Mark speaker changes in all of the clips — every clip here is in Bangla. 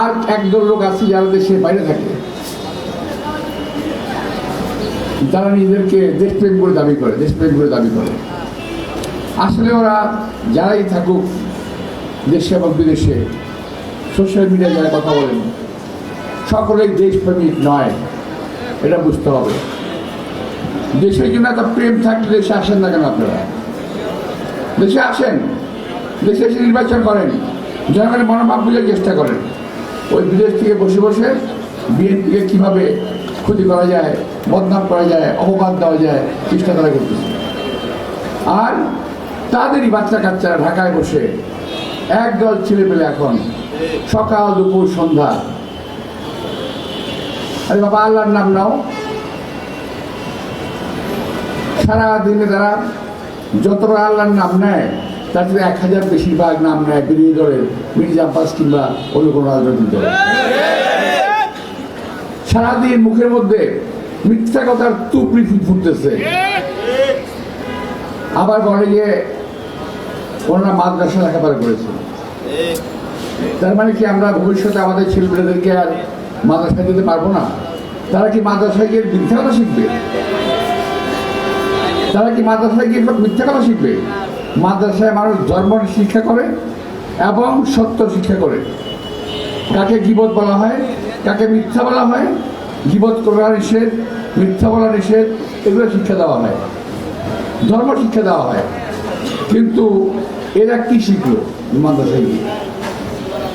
Speaker 1: আর একদল লোক আছে যারা দেশের বাইরে থাকে। তারা নিজেদেরকে দেশপ্রেম করে দাবি করে, দেশপ্রেম করে দাবি করে। আসলে ওরা যারাই থাকুক, দেশে এবং বিদেশে সোশ্যাল মিডিয়ায় যারা কথা বলেন, সকলেই দেশপ্রেমিক নয়, এটা বুঝতে হবে। দেশের জন্য একটা প্রেম থাকলে দেশে আসেন না কেন আপনারা? দেশে আসেন, দেশে এসে নির্বাচন করেন, জনগণের মনোভাব বুঝে চেষ্টা করেন। ওই বিদেশ থেকে বসে বসে বিএনপিকে কীভাবে ক্ষতি করা যায়, বদনাম করা যায়, অপবাদ দেওয়া যায়, চেষ্টা তারা করতেছে। আর তাদেরই বাচ্চা কাচ্চারা ঢাকায় বসে একদল ছেলে পেলে এখন সকাল দুপুর সন্ধ্যা। আরে বাবা, আল্লাহর নাম নাও। সারাদিনে তারা যতবার আল্লাহর নাম নেয় থেকে এক হাজার বেশিরভাগ নাম নেয় বিরোধী দলের মির্জা আব্বাস কিংবা অন্য কোনো রাজনৈতিক দল। সারাদিন মুখের মধ্যে মিথ্যা কথার তুপড়ি ফুটতেছে। আবার বলে যে ওনারা মাদ্রাসা লেখাপড়া করেছে। তার মানে কি আমরা ভবিষ্যতে আমাদের ছেলেমেয়েদেরকে আর মাদ্রাসায় যেতে পারব না? তারা কি মাদ্রাসায় গিয়ে মিথ্যা কথা শিখবে? তারা কি মাদ্রাসায় গিয়ে মিথ্যা কথা শিখবে? মাদ্রাসায় মানুষ ধর্ম শিক্ষা করে এবং সত্য শিক্ষা করে। কাকে গিবত বলা হয়, কাকে মিথ্যা বলা হয়, গিবত করা নিষেধ, মিথ্যা বলা নিষেধ, এগুলো শিক্ষা দেওয়া হয়। ধর্ম শিক্ষা দেওয়া হয়। কিন্তু এরা কি শিখলো মাদ্রাসায় গিয়ে?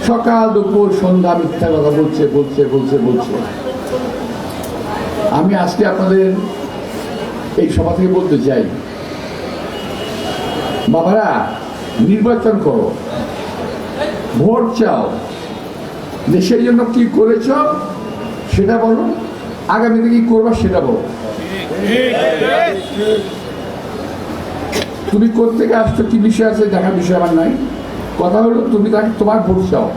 Speaker 1: সকাল, দুপুর, সন্ধ্যা মিথ্যা কথা বলছে বলছে বলছে বলছে। আমি আজকে আপনাদের এই সভা থেকে বলতে চাই বাবারা, নির্বাচন করো। ভোট চাও। দেশের জন্য কি করেছ, সেটা বলো। আগামীতে কি করবা, সেটা বলো। তুমি কোথেকে আসছো, কি বিষয় আছে, দেখার বিষয় আমার নাই। কথা হলো, তুমি তাকে তোমার ভোট চাও।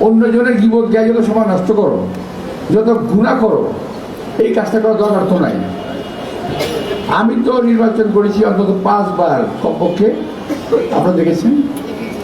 Speaker 1: অন্যজনের গিবত গায়ে যত সময় নষ্ট করো, যত গুণা করো, এই কাজটা করার দরকার তো নাই। আমি তো নির্বাচন করেছি অন্তত পাঁচবার কমপক্ষে। আপনারা দেখেছেন?